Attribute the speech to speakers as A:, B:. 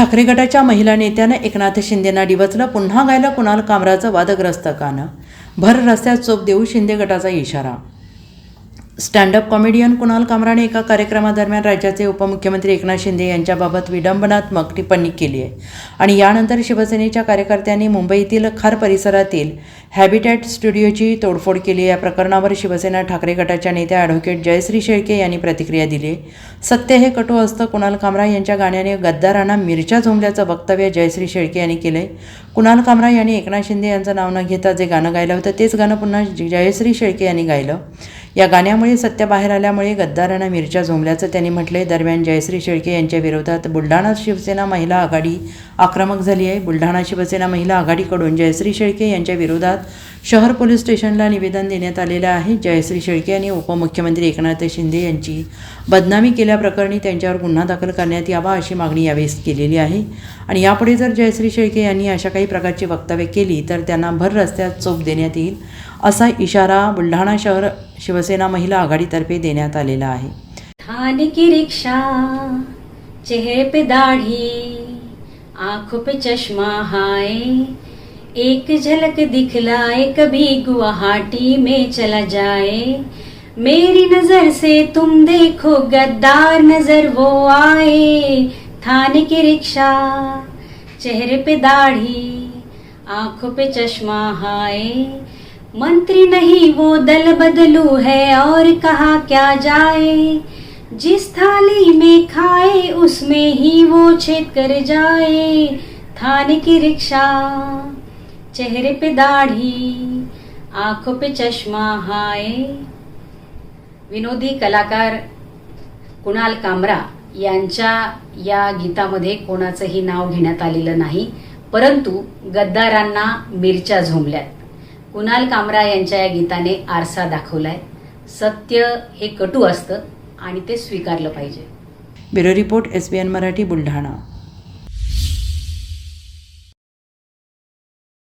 A: ठाकरे गटाच्या महिला नेत्यानं एकनाथ शिंदेना डिवचलं पुन्हा गायला कुणाल कामराचं वादग्रस्त कानं? भर रस्त्यात चोप देऊ शिंदे गटाचा इशारा स्टँडअप कॉमेडियन कुणाल कामराने एका कार्यक्रमादरम्यान राज्याचे उपमुख्यमंत्री एकनाथ शिंदे यांच्याबाबत विडंबनात्मक टिप्पणी केली आहे. आणि यानंतर शिवसेनेच्या कार्यकर्त्यांनी मुंबईतील खार परिसरातील हॅबिटॅट स्टुडिओची तोडफोड केली या प्रकरणावर शिवसेना ठाकरे गटाच्या नेत्या ॲडव्होकेट जयश्री शेळके यांनी प्रतिक्रिया दिली सत्य हे कटू असतं कुणाल कामरा यांच्या गाण्याने गद्दारांना मिरच्या झोंबल्याचं वक्तव्य जयश्री शेळके यांनी केलं आहे कुणाल कामरा यांनी एकनाथ शिंदे यांचं नाव न घेता जे गाणं गायलं होतं तेच गाणं पुन्हा जयश्री शेळके यांनी गायलं. या गाण्यामुळे सत्य बाहेर आल्यामुळे गद्दारांना मिरच्या झोंबल्याचं त्यांनी म्हटलंय. दरम्यान जयश्री शेळके यांच्या विरोधात बुलढाणा शिवसेना महिला आघाडी आक्रमक झाली आहे. बुलढाणा शिवसेना महिला आघाडीकडून जयश्री शेळके यांच्या विरोधात शहर पोलीस स्टेशनला निवेदन देण्यात आलेलं आहे. जयश्री शेळके यांनी उपमुख्यमंत्री एकनाथ शिंदे यांची बदनामी केल्याप्रकरणी त्यांच्यावर गुन्हा दाखल करण्यात यावा अशी मागणी यावेळी केलेली आहे. आणि यापुढे जर जयश्री शेळके यांनी अशा काही प्रकारची वक्तव्य केली तर त्यांना भर रस्त्यात चोप देण्यात येईल असा इशारा बुलढाणा शहर शिवसेना महिला आघाडीतर्फे देण्यात आलेला आहे.
B: की रिक्शा चेहरे पे दाढ़ी, आँखों पे चश्मा हाय, एक झलक दिखलाए कभी गुवाहाटी में चला जाए, मेरी नज़र से तुम देखो गद्दार नज़र वो आए थाने की रिक्शा चेहरे पे दाढ़ी, आँखों पे चश्मा हाय मंत्री नहीं वो दल बदलू है और कहा क्या जाए। जिस थाली में खाए उसमें ही वो छेद कर जाए। थाने की रिक्शा चेहरे पे दाढ़ी आंखों पे चश्मा हाय। विनोदी कलाकार कुणाल कामरा यांच्या या गीतामध्ये कोणाचंही नाव घेण्यात आलेलं नाही परंतु गद्दारांना मिरच्या झोंबल्यात. कुणाल कामरा यांच्या या गीताने आरसा दाखवलाय. सत्य हे कटू असतं आणि ते स्वीकारलं पाहिजे.
A: Bureau report S B N Marathi Buldhana.